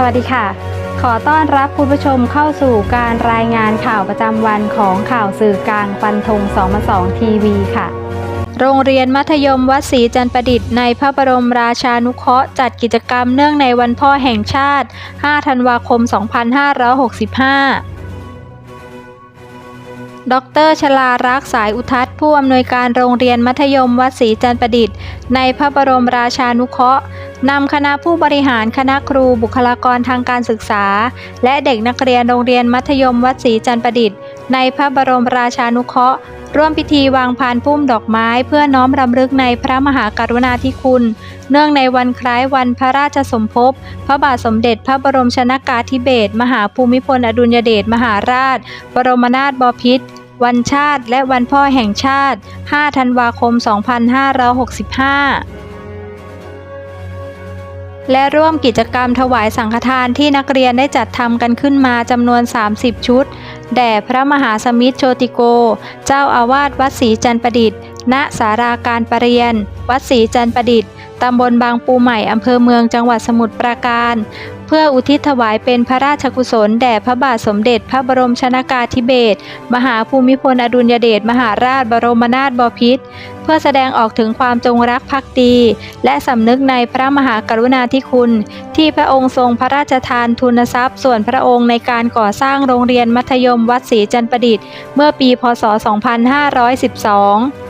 สวัสดีค่ะ ขอต้อนรับคุณผู้ชมเข้าสู่การรายงานข่าวประจำวันของข่าวสื่อกลางฟันธง22ทีวีค่ะ โรงเรียนมัธยมวัดศรีจันประดิษฐ์ในพระบรมราชานุเคราะห์จัดกิจกรรมเนื่องในวันพ่อแห่งชาติ 5 ธันวาคม 2565ดรชลารักษ์สายอุทัศผู้อำนวยการโรงเรียนมัธยมวัดศรีจันประดิษฐ์ ในพระบรมราชานุเคราะห์ นำคณะผู้บริหารคณะครูบุคลากรทางการศึกษา และเด็กนักเรียนโรงเรียนมัธยมวัดศรีจันทประดิษฐ์ ในพระบรมราชานุเคราะห์ ร่วมพิธีวางพานพุ่มดอกไม้เพื่อน้อมรำลึกในพระมหากรุณาธิคุณ เนื่องในวันคล้ายวันพระราชสมภพ พระบาทสมเด็จพระบรมชนากาธิเบศรมหาภูมิพลอดุลยเดชมหาราช บรมนาถบพิตรวันชาติ และวันพ่อแห่งชาติ 5 ธันวาคม 2565 และร่วมกิจกรรมถวายสังฆทานที่นักเรียนได้จัดทำกันขึ้นมาจำนวน 30 ชุด แด่พระมหาสมิทธโชติโก เจ้าอาวาสวัดศรีจันประดิษฐ์ ณ สาราการประเรียน วัดศรีจันประดิษฐ์ ตำบลบางปูใหม่อำเภอเมืองจังหวัดสมุทรปราการ เพื่ออุทิศถวายเป็นพระราชกุศลแด่พระบาทสมเด็จพระบรมชนากาธิเบศรมหาภูมิพลอดุลยเดชมหาราชบรมนาถบพิตรเพื่อแสดงออกถึงความจงรักภักดี และสำนึกในพระมหากรุณาธิคุณ ที่พระองค์ทรงพระราชทานทุนทรัพย์ ส่วนพระองค์ในการก่อสร้างโรงเรียนมัธยมวัดศรีจันประดิษฐ์ เมื่อปีพศ 2512